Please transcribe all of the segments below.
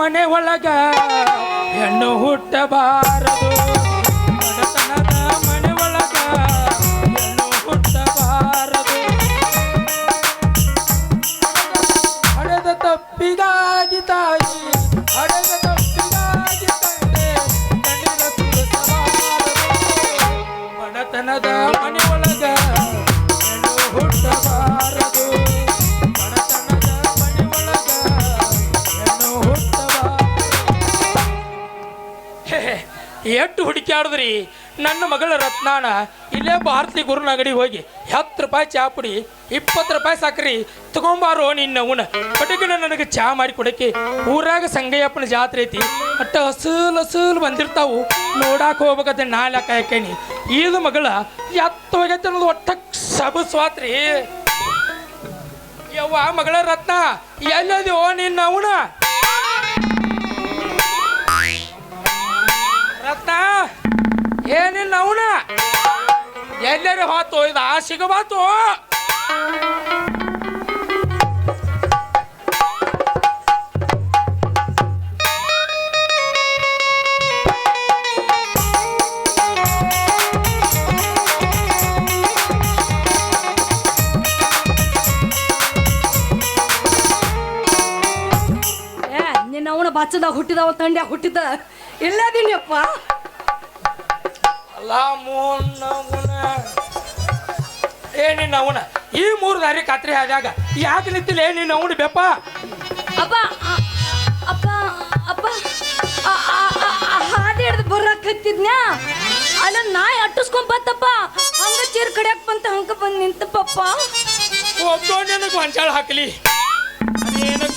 ಮನೆ ಒಳಗ ಹೆಣ್ಣು ಹುಟ್ಟಬಾರದು. ಎಷ್ಟು ಹುಡುಕ್ಯಾಡಿದ್ರಿ? ನನ್ನ ಮಗಳ ರತ್ನಾನ ಇಲ್ಲೇ ಭಾರತಿ ಗುರುನ ಅಂಗಡಿ ಹೋಗಿ ಹತ್ತು ರೂಪಾಯಿ ಚಾ ಪುಡಿ, ಇಪ್ಪತ್ತು ರೂಪಾಯಿ ಸಾಕ್ರಿ ತಗೊಂಬಾರೋ ನಿನ್ನ ಅವನ ಪಟಕಿನ ನನಗೆ ಚಾ ಮಾಡಿ ಕೊಡಕ್ಕೆ ಊರಾಗ ಸಂಗಯ್ಯಪ್ಪನ ಜಾತ್ರೆ ಐತಿ. ಅಟ್ಟ ಹಸೂಲ್ ಹಸೂಲ್ ಬಂದಿರ್ತಾವು. ನೋಡಾಕ ಹೋಗ್ಬೇಕಂತ ನಾಲ್ಕ ಕಾಯ್ಕೇನಿ ಇದು ಮಗಳ ಎತ್ತ ಹೋಗೈತೆ ಅನ್ನೋದು ಒಟ್ಟ ಸಬಸ್ವಾತ್ರಿ. ಯವ್ವ ಮಗಳ ರತ್ನ, ಎಲ್ಲದ್ಯೋ ನಿನ್ನ ಅವನ ರತ್ನ ಏನಿಲ್ಲ ಅವನ. ಎಲ್ಲರೂ ಹೋತು ಇದು ಆ ಸಿಗಬಾತು ನಿನ್ನ ಬಚ್ಚದಾಗ ಹುಟ್ಟಿದವ ತಂಡ್ಯಾಗ ಹುಟ್ಟಿದ. ಇಲ್ಲದಿಲ್ಲಪ್ಪ. ಅಲ್ಲ ಮೋಹನ್ ಏನಿನ್ನ ಅವನ ಈ ಮೂರು ದಾರಿ ಖಾತ್ರಿ ಆದಾಗ ಯಾಕೆ ನಿಂತಿಲ್ಲ? ಏನಿನ್ನ ಅವನು ಬೆಪ್ಪ. ಅಪ್ಪ ಅಪ್ಪ ಅಪ್ಪ ಆ- ಆ- ಆ- ಆ ಹಾದಿ ಹಿಡ್ದು ಬರಕತ್ತಿದ್ನ್ಯಾ ಅಲ್ಲ ನಾಯಿ ಅಟ್ಟಿಸ್ಕೊಂಡ್ ಬತ್ತಪ್ಪ. ಹಂಗ ಚೀರ್ ಕಡಿಯಾಕ ಬಂತ ಹಂಗ ಬಂದ್ ನಿಂತಪ್ಪ ಒಬ್ಬ ನಿನಗೆ ಗೊಂಚಾಳ ಹಾಕಲಿ. ಅದೇನು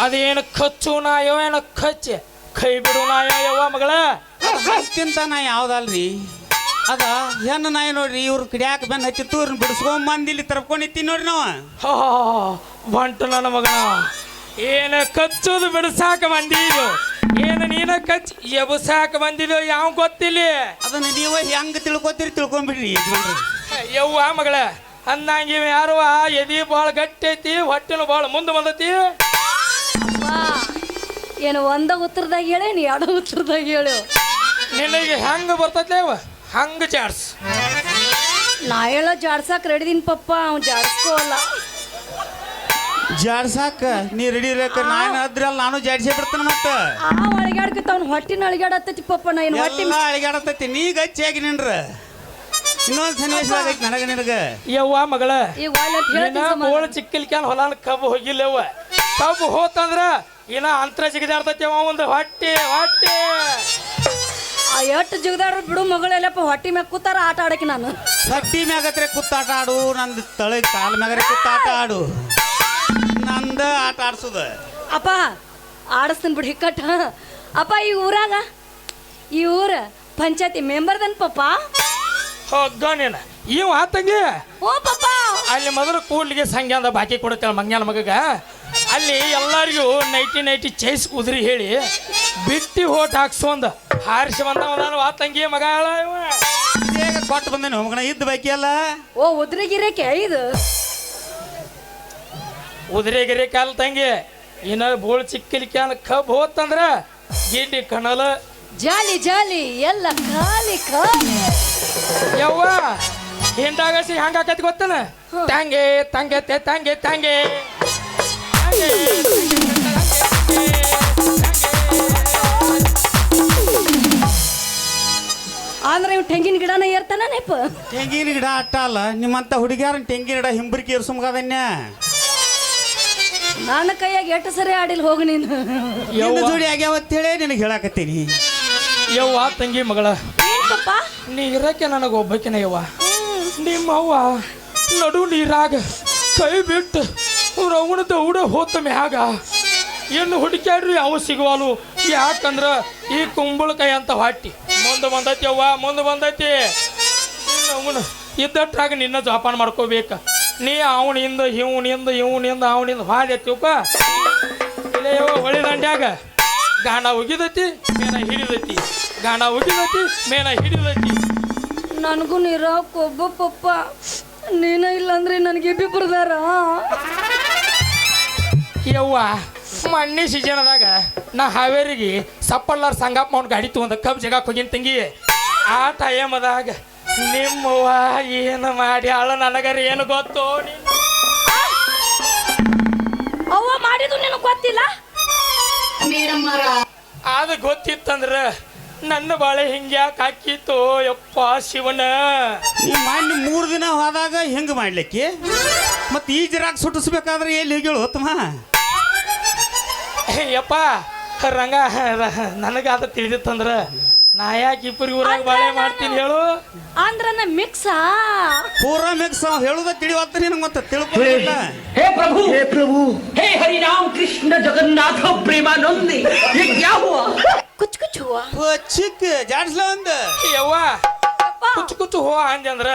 ಅದೇನು ಖಚ್ಚು ನಾಯೋ ಏನೋ ಖಚ್ಚೆ ಕೈ ಬಿಡು ನಾಯೋ ಯವ್ವ ಮಗಳ. ತಿಂತ ನಾ ಯಾವ್ದಲ್ರಿ? ಅದ ಹೆಣ್ಣು ನಾಯಿ ನೋಡ್ರಿ ಇವ್ರು ಕಿಡ್ಯಾಕ ಬೆನ್ ಹಚ್ಚಿ ತೂರ್ ಬಿಡಿಸ್ಕೊಂಡ್ ಮಂದಿ ಇಲ್ಲಿ ತರ್ಕೊಂಡಿತ್ತಿ ನೋಡ್ರಿ ನಾವು. ಹಾ ಬಂಟು ನನ್ನ ಮಗನ. ಏನ ಕಚ್ಚೋದು ಬಿಡಸಾಕ ಬಂದಿದ್ದು ಏನು ನೀನ ಕಚ್ ಎಬಸಾಕ ಬಂದಿದ್ದು ಯಾವ ಗೊತ್ತಿಲ್ಲ. ಅದನ್ನ ನೀವು ಹೆಂಗ್ ತಿಳ್ಕೊತೀರಿ ತಿಳ್ಕೊಂಬಿಡ್ರಿ ಯಜಮಾನ್ರು. ಯವ್ವ ಮಗಳ ಅಂದಂಗೆ ಯಾರು ಎದಿ ಭಾಳ ಗಟ್ಟಿ ಐತಿ ಹೊಟ್ಟೆನು ಭಾಳ ಮುಂದೆ ಬಂದೈತಿ? ಏನು ಒಂದ ಉತ್ತರದಾಗ ಹೇಳೇನಿ ನೀ ಎರಡು ಉತ್ತರದಾಗ ಹೇಳು. ನಿನಗೆ ಹೆಂಗ ಬರ್ತೈತೆ ಅವ ಹಂಗ ಚಾಡ್ಸ್ ನಾ ಹೇಳೋ ಜಾಡ್ಸಾಕ್ ರೆಡಿದೀನಿ ಪಪ್ಪ ಅವ್ನು ಜಾಡ್ಸ್ಕೋಲ್ಲ ಜಾಡ್ಸಾಕ? ನೀ ರೆಡಿ ಇರಕ ನಾನು ಅದ್ರಲ್ಲ ನಾನು ಜಾಡ್ಸೇ ಬಿಡ್ತೇನೆ ಮತ್ತೆ. ಆ ಅಳಿಗಾಡ್ಕತ್ತ ಅವ್ನ ಹೊಟ್ಟಿನ ಅಳಿಗಾಡತ್ತೈತಿ ಪಪ್ಪ ನಾ ಏನು ಹೊಟ್ಟಿ ಎಲ್ಲ ಅಳಿಗಾಡತೈತಿ ನೀ ಗಚ್ಚಿಯಾಗಿ ನಿನ್ರ ಇನ್ನೊಂದು ಸನ್ನಿವೇಶ ಆಗೈತಿ ನನಗ ನಿನಗ. ಯವ್ವ ಮಗಳ ಈಗ ಒಳ್ಳೆ ಅಂತ ಹೇಳ್ತೀನಿ ಬೋಳ ಚಿಕ್ಕಲ್ಕ್ಯಾನ ಹೊಲಾನ ಕಬ್ಬು ಹೋಗಿಲ್ಲವ ಕಬ್ಬು ಹೋತಂದ್ರ ಇನ್ನ ಅಂತರ ಜಿಗಿದಾಡ್ತೈತಿ ಅವ ಒಂದು ಹೊಟ್ಟೆ ಹೊಟ್ಟೆ. ಎಷ್ಟು ಜಿಗದಾಡ್ರು ಬಿಡು ಮಗಳೆಲ್ಲಪ್ಪ ಹೊಟ್ಟಿ ಮ್ಯಾಗ ಕೂತಾರ ಆಟ ಆಡಕ್ಕೆ ನಾನು. ಹೊಟ್ಟಿ ಮ್ಯಾಗತ್ರೆ ಕುತ್ತಾಟ ಆಡು ನಂದು ತಳಿ ಕಾಲ ಮ್ಯಾಗರೆ ಕುತ್ತಾಟ ಆಡು. ನಂದ ಆಟ ಆಡ್ಸುದ. ಅಪ್ಪ ಆಡಿಸ್ತೀನಿ ಬಿಡು ಹಿಕ್ಕಟ್ಟ. ಅಪ್ಪ ಈ ಊರಾಗ ಈ ಊರ ಪಂಚಾಯತಿ ಮೆಂಬರ್ದನ್ ಪಪ್ಪ? ಹೋಗ ಇವ್ ಆತಂಗೆ ಓ ಪಪ್ಪ. ಅಲ್ಲಿ ಮೊದಲು ಕೂಡ್ಲಿಗೆ ಸಂಗ್ಯಾಂದ ಬಾಕಿ ಕೊಡುತ್ತೇಳ ಮಂಗ್ಯಾನ ಮಗಗ. ಅಲ್ಲಿ ಎಲ್ಲರಿಗೂ ನೈಟಿ ನೈಟಿ ಚೈಸ್ ಕುದ್ರಿ ಹೇಳಿ ಬಿಟ್ಟಿ ಹೋಟ್ ಹಾಕ್ಸೊಂದು ಹಾರಿಸಿ ಬಂದವ ನಾನು ಆ ತಂಗಿ ಮಗ ಕೊಟ್ಟು ಬಂದೇನು ಮಗನ ಇದ್ದ ಬೈಕಿ ಅಲ್ಲ? ಓ ಉದ್ರಿಗಿರಕ್ಕೆ ಇದು ಉದ್ರಿ ಗಿರಿ ಕಾಲ ತಂಗಿ ಇನ್ನ ಬೋಳ್ ಚಿಕ್ಕಲಿ ಕ್ಯಾನ್ ಕಬ್ ಹೋತಂದ್ರ ಗಿಡ್ಡಿ ಕಣಲ. ಜಾಲಿ ಜಾಲಿ ಎಲ್ಲ ಖಾಲಿ ಖಾಲಿ. ಯವ್ವ ಹಿಂದಾಗಸಿ ಹಂಗ ಆಕೈತಿ ಗೊತ್ತನ? ತಂಗೆ ತಂಗೆ ತಂಗೆ ತಂಗೆ, ಅಂದ್ರೆ ಇವ್ ತೆಂಗಿನ ಗಿಡನ ಏರ್ತಾನ ನೆಪ? ತೆಂಗಿನ ಗಿಡ ಅಟ್ಟ ಅಲ್ಲ ನಿಮ್ಮಂತ ಹುಡುಗಿಯಾರ ತೆಂಗಿನ ಗಿಡ ಹಿಂಬರಿಕೆ ಇರ್ಸುಮಗದನ್ಯ ನನ್ನ ಕೈಯಾಗ ಎಷ್ಟು ಸರಿ ಆಡಿಲ್ ಹೋಗು ನೀನು. ನಿನ್ನ ಜೋಡಿ ಜೋಡಿ ಆಗ್ಯಾವತ್ತೇಳಿ ನಿನಗೆ ಹೇಳಕತ್ತೀನಿ. ಯವ್ವ ತಂಗಿ ಮಗಳ. ನೀ ಇರಕ್ಕೆ ನನಗೆ ಒಬ್ಬಕಿನ ಯವ್ವ. ನಿಮ್ಮವ್ವ ನಡು ನೀರಾಗ ಕೈ ಬಿಟ್ಟು ರವಣ ದೌಡ ಹೋತ ಮ್ಯಾಗ ಏನು ಹುಡುಕ್ಯಾಡ್ರಿ ಅವು ಸಿಗುವಲು? ಯಾಕಂದ್ರ ಈ ಕುಂಬಳಕಾಯಿ ಅಂತ ಹೊಟ್ಟಿ. ಮುಂದೆ ಬಂದೈತಿ ಅವ್ವ, ಮುಂದೆ ಬಂದೈತಿ. ಅವನು ಇದ್ದಟ್ಟಾಗ ನಿನ್ನ ಜೋಪಾನ ಮಾಡ್ಕೋಬೇಕ. ನೀ ಅವನಿಂದ, ಇವನಿಂದ ಇವನಿಂದ, ಅವನಿಂದ ಹಾದೆತ್ತಿವಪ್ಪ ಇಲ್ಲೇ ಯವ್ವ ಹೊಳಿ ದಂಡ್ಯಾಗ. ಗಾಣ ಉಗಿದೈತಿ, ಮೇನ ಹಿಡಿದೈತಿ. ಗಾಣ ಉಗಿದೈತಿ, ಮೇನ ಹಿಡಿದೈತಿ. ನನಗೂ ನೀರಾಕೊಬ್ಬ ಪಪ್ಪ. ನೀನ ಇಲ್ಲಂದ್ರೆ ನನಗೆ ಬಿಬ್ಬರದಾರ ಯವ್ವ ಮಣ್ಣಿ ಸೀಜನದಾಗ ನಾ ಹಾವೇರಿಗೆ ಸಪ್ಪಳ್ಳಾರ ಸಂಗಪ್ಪ ಅವ್ನ ಗಾಡಿ ತಗೊಂಡ ಕಬ್ ಜಗಾಕ್ ಹೋಗಿನ ತಂಗಿ. ಆ ಟೈಮದಾಗ ನಿಮ್ಮವ್ವ ಏನು ಮಾಡಿ ಅಳ ನನಗರ ಏನು ಗೊತ್ತು ನೀನು? ಅವ್ವ ಮಾಡಿದ್ದು ನಿನಗೆ ಗೊತ್ತಿಲ್ಲ? ಅದು ಗೊತ್ತಿತ್ತಂದ್ರ ನನ್ನ ಬಾಳೆ ಹಿಂಗ್ಯಾಕೆ ಹಾಕಿತ್ತು ಯಪ್ಪ ಶಿವನ. ನೀ ಮಾಡಿ ಮೂರು ದಿನ ಹೋದಾಗ ಹೆಂಗೆ ಮಾಡ್ಲಿಕ್ಕೆ? ಮತ್ತೆ ಈ ಜಿರಾಕ್ ಸುಟ್ಟಿಸ್ಬೇಕಾದ್ರೆ ಎಲ್ಲಿ ಹೇಳು ತಮ್ಮ ಯಪ್ಪ ರಂಗ ನನಗೆ ಅದು ತಿಳಿದಿತ್ತಂದ್ರ ನಾ ಯಾಕೆ ಇಬ್ಬರಿ ಊರಾಗ ಬಾಳೆ ಮಾಡ್ತೀನಿ ಹೇಳು? ಅಂದ್ರ ಮಿಕ್ಸ್ ಪೂರ ಮಿಕ್ಸ್ ಹೇಳುದ ತಿಳಿವತ್ತ ನಿನಗೆ ಮತ್ತೆ? ತಿಳ್ಕೊಳ್ಳಿಲ್ಲ ಹೇ ಪ್ರಭು. ಹೇ ಪ್ರಭು. ಹೇ ಹರಿರಾಮ್ ಕೃಷ್ಣ ಜಗನ್ನಾಥ ಪ್ರೇಮಾನಂದಿ ಯಾವ ಕುಚ್ ಕುಚ್ ಹೂವ. ಚಿಕ್ಕ ಜಾಡ್ಸ್ಲ ಒಂದ. ಯವ್ವ ಕುಚ್ ಕುಚ್ ಹೂವ ಅಂದೆ ಅಂದ್ರ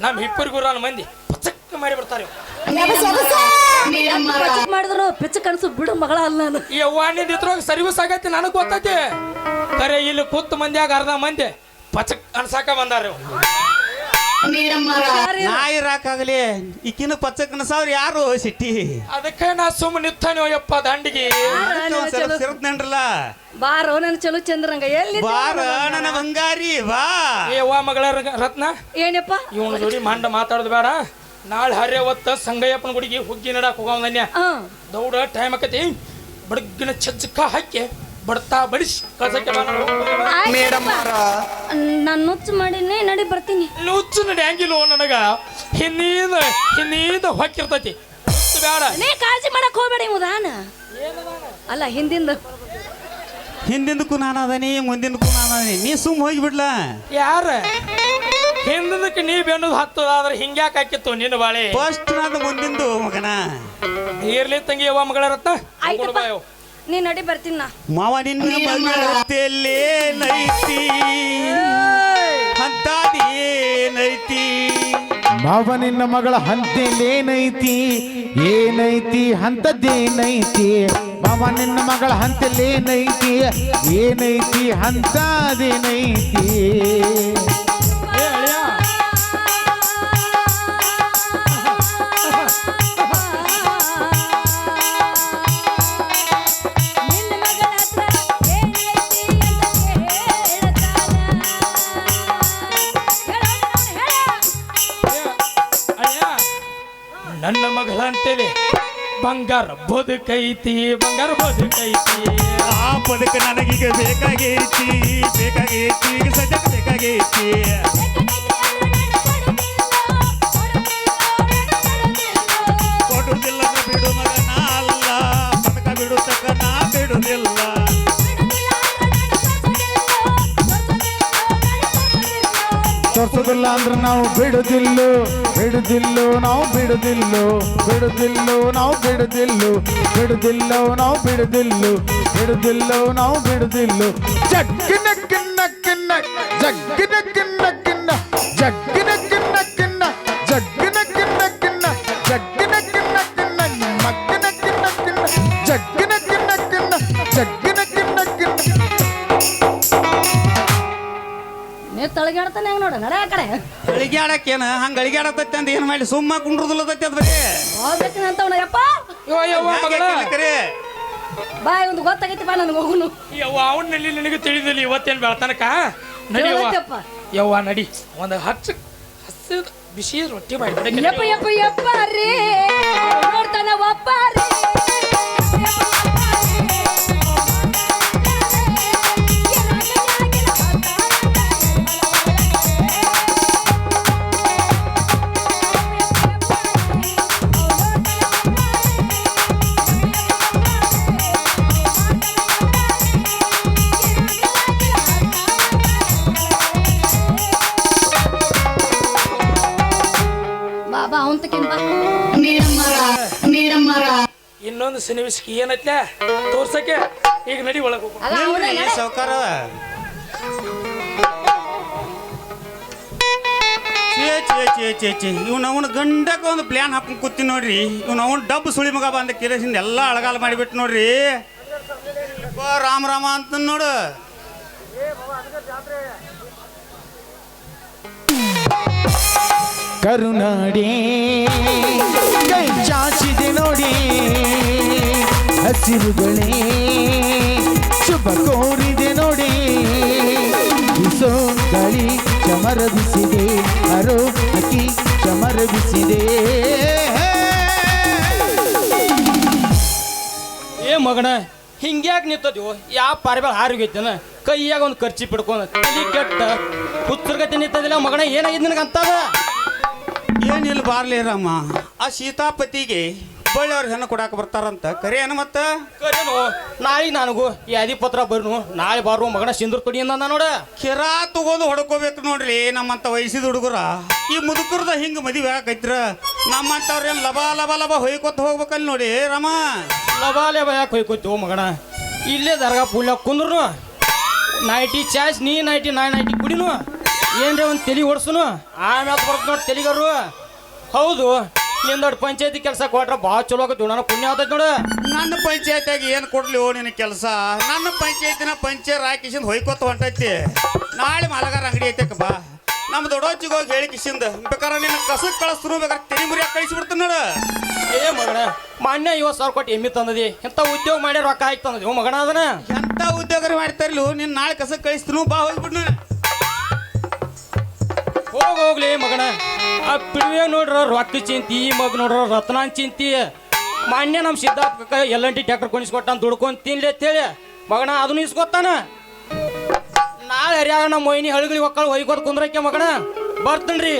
ನಮ್ಮ ಊರಾಗ ಮಂದಿ ಪಚಕ್ ಮಾರಿ ಬಿಡ್ತಾರೆ ಮಾಡಿದ್ರು ಪಿಚ್ಚ ಕನಸು ಬಿಡು ಮಗಳ ಅಲ್ಲ ನಾನು. ಯವ್ವ ನಿಂದ ಇದ್ರೊಳಗೆ ಸರ್ವಿಸ್ ಆಗೈತಿ ನನಗೆ ಗೊತ್ತೈತಿ. ಕರೆ ಇಲ್ಲಿ ಕೂತ್ ಮಂದ್ಯಾಗ ಅರ್ಧ ಮಂದಿ ಪಚಕ್ ಅನ್ಸಾಕ ಬಂದಾರ ಇವ್ರು. ನಾ ಇರಾಕಾಗಲಿ ಈಕಿನ ಪಚ್ಚಕ್ಕನ ಸಾವಿರ ಯಾರು ಸಿಟ್ಟಿ? ಅದಕ್ಕೆ ನಾ ಸುಮ್ಮನೆ ನಿತ್ತಾನೆ ಯಪ್ಪ ದಂಡಿಗೆ. ಸಿರತ್ನೇನ್ರಲ್ಲ ಬಾರೋ ನನ್ ಚಲೋ ಚಂದ್ರಂಗ. ಎಲ್ಲಿ ಬಾರ ನನ್ನ ಬಂಗಾರಿ ಬಾ. ಏ ವಾ ಮಗಳ ರತ್ನ? ಏನಪ್ಪ ಇವನ ಜೋಡಿ ಮಂಡ ಮಾತಾಡೋದು ಬೇಡ. ನಾಳೆ ಹರ್ಯ ಹೊತ್ತ ಸಂಗಯ್ಯಪ್ಪನ ಗುಡಿಗೆ ಹುಗ್ಗಿ ನಡಕ್ ಹೋಗವನ್ಯ ಹಾ. ದೌಡ ಟೈಮ್ ಆಕತಿ. ಬಡಗಿನ ಚಜ್ಜಕ್ಕ ಹಾಕಿ ಬಡ್ತಾ ಬಡಿಸಿ ಕಸಕ್ಕೆ ನಾನು. ನುಚ್ಚು ಮಾಡಿನಿ ನಡಿ ಬರ್ತೀನಿ. ನುಚ್ಚು ನಡ್ಯಾಂಗಿಲ್ಲೋ ನನಗ? ಹಿನ್ನೀದ ಹಿನ್ನೀದ ಹೊಕ್ಕಿರ್ತೈತಿ. ಬೇಡ ನೀ ಕಾಳಜಿ ಮಾಡಕ್ ಹೋಗ್ಬೇಡ ಮುದಾನ. ಅಲ್ಲ ಹಿಂದಿಂದ. ಹಿಂದಿಂದಕ್ಕೂ ನಾನು ಅದನಿ ಮುಂದಿಂದಕ್ಕೂ ನಾನು ಅದನಿ. ನೀ ಸುಮ್ ಹೋಗಿಬಿಡ್ಲ ಯಾರ? ಹಿಂದದಕ್ಕೆ ನೀ ಬೆನ್ನದು ಹತ್ತದಾದ್ರೆ ಹಿಂಗ್ಯಾಕೆ ಹಾಕಿತ್ತು ನಿನ್ನ ಬಾಳೆ? ಫಸ್ಟ್ ನಾನು ಮುಂದಿಂದು ಮಗನ. ಇರ್ಲಿ ತಂಗಿ ಯವ್ವ ಮಗಳ ರತ್ನ. ಆಯ್ತಪ್ಪ. ನೀ ನಡಿ ಬರ್ತೀನಿ ನಾ. ಮಾವ ನಿನ್ನ ಅಂತದೇನೈತಿ ಮಾವ ನಿನ್ನ ಮಗಳ ಹಂತಲೇನೈತಿ ಏನೈತಿ ಹಂತದ್ದೇನೈತಿ ಮಾವ ನಿನ್ನ ಮಗಳ ಹಂತಲೇನೈತಿ ಏನೈತಿ ಹಂತದೇನೈತಿ ನನ್ನ ಮಗಳ ಅಂತೇಳಿ ಬಂಗಾರ ಬದುಕೈತಿ ಬಂಗಾರ ಬದುಕೈತಿ. ಆ ಬದುಕ ನನಗೀಗ ಬೇಕಾಗೈತಿ ಬೇಕಾಗೈತಿ ಈಗ ಸದ್ಯಕ್ಕೆ ಬೇಕಾಗೈತಿ. ಕೊಡುದಿಲ್ಲ ಬಿಡು ಮಗನ ಅಲ್ಲ ಬದುಕ ಬಿಡು ತಕ್ಕ ನಾ ಬಿಡುದಿಲ್ಲ. ಅಂದ್ರೆ ನಾವು ಬಿಡುದಿಲ್ಲೋ ಬಿಡುದಿಲ್ಲೋ, ನಾವು ಬಿಡುದಿಲ್ಲೋ ಬಿಡುದಿಲ್ಲೋ, ನಾವು ಬಿಡುದಿಲ್ಲೋ ಬಿಡುದಿಲ್ಲೋ ನಾವು ಬಿಡುದಿಲ್ಲೋ ಬಿಡುದಿಲ್ಲೋ ನಾವು ಬಿಡುದಿಲ್ಲೋ. ಜಗ್ಗಿನ ಕಿನ್ನ ಕಿನ್ನ, ಜಗ್ಗಿನ ಅಳಿಗ್ಯಾಡಕ್ಕೇನ ಹಂಗ ಅಳಿಗ್ಯಾಡತೈತಿ ಅಂತ ಏನ್ ಮಾಡಿ ಸುಮ್ಮ ಕುಂಡ್ರದಲ್ಲ ಅದ್ ಬರೀ ಹೋಗ್ಬೇಕು ಅಂತವನ ಯಪ್ಪ! ಯವ್ವ ಯವ್ವ ಮಗಳ! ಕರೆ ಬಾಯ್ ಒಂದು ಗೊತ್ತಾಗೈತಿ ಬಾ ನನಗೆ ಹೋಗುನು ಯವ್ವ ಅವನಲ್ಲಿ ನಿನಗೆ ತಿಳಿದಿಲ್ಲ ಇವತ್ತೇನು ಬೆಳತನಕ ನಡಿ ಯವ್ವ. ಯವ್ವ ನಡಿ. ಒಂದು ಹಚ್ಚ ಹಸಿದ ಬಿಸಿ ರೊಟ್ಟಿ ಮಾಡಿ ಯಪ್ಪ ಯಪ್ಪ ಯಪ್ಪ ರೇ. ನೋಡ್ತಾನ ಒಪ್ಪ ರೇ. ಇನ್ನೊಂದು ಸನ್ನಿವೇಶಕ್ಕೆ ಏನತ್ತೆ ತೋರ್ಸಕ್ಕೆ. ಈಗ ನಡಿ ಒಳಗೆ ಹೋಗು. ಸಾವುಕಾರ ಚೇ ಚೇ ಚೇ ಚೇ ಚೇ ಇವ್ನ ಅವನ ಗಂಡಕ ಒಂದು ಪ್ಲಾನ್ ಹಾಕೊಂಡ್ ಕೂತೀನಿ ನೋಡ್ರಿ. ಇವ್ನ ಅವನ ಡಬ್ಬು ಸುಳಿ ಮಗ ಬಂದ ಕಿರಸಿಂದ ಎಲ್ಲ ಅಳಗಾಲ ಮಾಡಿಬಿಟ್ಟು ನೋಡ್ರಿ. ರಾಮ ರಾಮ ಅಂತ ನೋಡು. ಕರುನಾಡಿ ಕೈ ಹಸಿರುಗಳೇ ಶುಭ ಕೋರಿದೆ ನೋಡಿ. ಬಿಸೋ ಗಾಳಿ ಚಮರ ಬಿಸಿದೆ ಅರೋ ಅಕ್ಕಿ ಚಮರ ಏ ಮಗಣ ಹಿಂಗ್ಯಾಕೆ ನಿಂತದ್ಯೋ? ಯಾವ ಪಾರಿಬಾಗ ಹಾರಿಗೈತೇನ ಕೈಯಾಗ ಒಂದು ಖರ್ಚಿ ಪಿಡ್ಕೊಂಡ ತಲೆ ಕೆಟ್ಟ ಹುಚ್ಚರ್ಗತಿ ನಿಂತದಿಲ್ಲ ಮಗನ ಏನಾಗಿದ್ದು ನನಗೆ ಅಂತದ ಏನಿಲ್ಲ ಬಾರ್ಲಿ ರಾಮ ಆ ಸೀತಾಪತಿಗೆ ಬಳ್ಳಿಯವ್ರ ಹೆಣ್ಣು ಕೊಡಾಕ ಬರ್ತಾರಂತ. ಕರೆ ಏನು ಮತ್ತ? ಕರೇನು ನಾಳೆ ನನಗೂ ಯಾದಿ ಪತ್ರ ಬರ್ನು. ನಾಳೆ ಬಾರು ಮಗನ ಸಿಂಧೂರ್ ಕೊಡಿ ಅಂದ ನೋಡ. ಕಿರಾ ತಗೊಂಡು ಹೊಡ್ಕೋಬೇಕು ನೋಡ್ರಿ ನಮ್ಮಂತ ವಯಸ್ಸಿದ ಹುಡುಗರ. ಈ ಮುದುಕರದ ಹಿಂಗ ಮದುವೆ ಆಕೈತ್ರ ನಮ್ಮಂತವ್ರೇನ್ ಲಬ ಲಬ ಲಬ ಹೊಯ್ಕೊತ ಹೋಗ್ಬೇಕಲ್ಲಿ ನೋಡಿ ರಾಮ? ಲಬಾಲೆ ಯಾಕೆ ಹೊಯ್ಕೊತ್ತು ಮಗನ? ಇಲ್ಲೇ ದರ್ಗಾ ಪೂಲ್ಯ ಕುಂದ್ರು ನೈಟಿ ಚಾಯ್ಸ್ ನೀ ನೈಟಿ ನಾ ನೈಟಿ ಕುಡಿನು. ಏನ್ರಿ ಒಂದು ತಲೆ ಓಡಿಸುನು ಆಮೇಲೆ ಬರ್ತು ನೋಡಿ ತೆಲಿಗರು. ಹೌದು. ನಿಂದೊಡ್ ಪಂಚಾಯತಿ ಕೆಲಸ ಕೊಟ್ರ ಭಾಳ ಚಲೋ ಆಗತ್ತೆ ನೋಡೋಣ ಪುಣ್ಯ ಆತೈತಿ ನೋಡು. ನನ್ನ ಪಂಚಾಯತಿಯಾಗ ಏನು ಕೊಡ್ಲಿ ಓ ನಿನ್ನ ಕೆಲಸ? ನನ್ನ ಪಂಚಾಯತಿನ ಪಂಚಾಯತ್ ಹಾಕಿಸಿಂದ ಹೊಯ್ಕೋತ ಹೊಂಟೈತಿ. ನಾಳೆ ಮಾಲಗಾರ ಅಂಗಡಿ ಐತೆ ಬಾ ನಮ್ಮ ದೊಡ್ಡೋಜಿಗೆ ಹೋಗಿ ಹೇಳಿ ಕಿಸಿಂದ ಬೇಕಾದ್ರೆ ನಿನ್ನ ಕಸಕ್ಕೆ ಕಳಿಸ್ರು ಬೇಕಾದ್ರೆ ತೆರಿ ಮುರಿಯಾಕ ಕಳಿಸ್ಬಿಡ್ತೀನಿ ನೋಡು. ಏ ಮಗಣ ಮಾನ್ಯ ಇವತ್ತು ಸಾವಿರ ಕೊಟ್ಟು ಎಮ್ಮಿ ತಂದದಿ. ಇಂಥ ಉದ್ಯೋಗ ಮಾಡಿ ರೊಕ್ಕ ಹಾಕಿ ತಂದದಿ. ಓ ಮಗನ ಅದನ್ನ ಎಂತ ಉದ್ಯೋಗ ಮಾಡ್ತಾರಲ್ಲ ನಿನ್ನ ನಾಳೆ ಕಸಕ್ಕೆ ಕಳಿಸ್ತೀನು ಬಾ ಹೋಗ್ಬಿಡ್ನ ಹೋಗಿ ಹೋಗ್ಲಿ ಮಗನ. ಆ ಪಿಳುವೆ ನೋಡ್ರ ರೊಕ್ಕ ಚಿಂತಿ ಈ ಮಗ ನೋಡ್ರ, ರತ್ನಾನ್ ಚಿಂತಿ. ಮಾನ್ಯ ನಮ್ಮ ಸಿದ್ಧಾರ್ಥ ಎಲ್ ಟಿ ಟ್ಯಾಕ್ಟರ್ ಕೊಣಿಸ್ಕೊಟ್ಟಾನ ದುಡ್ಕೊಂಡ್ ತಿನ್ಲಿ ಅಂತೇಳಿ. ಮಗನ ಅದನ್ನ ಇಸ್ಕೊತಾನ ನಾಳೆ ಹರಿಯಾಗ ನಮ್ಮ ಮೊಯ್ನಿ ಹಳಗಳಿ ಒಕ್ಕಳು ಹೊಯ್ಕೋದ್ ಕುಂದ್ರಕ್ಕೆ ಮಗನ. ಬರ್ತೇನ್ರಿ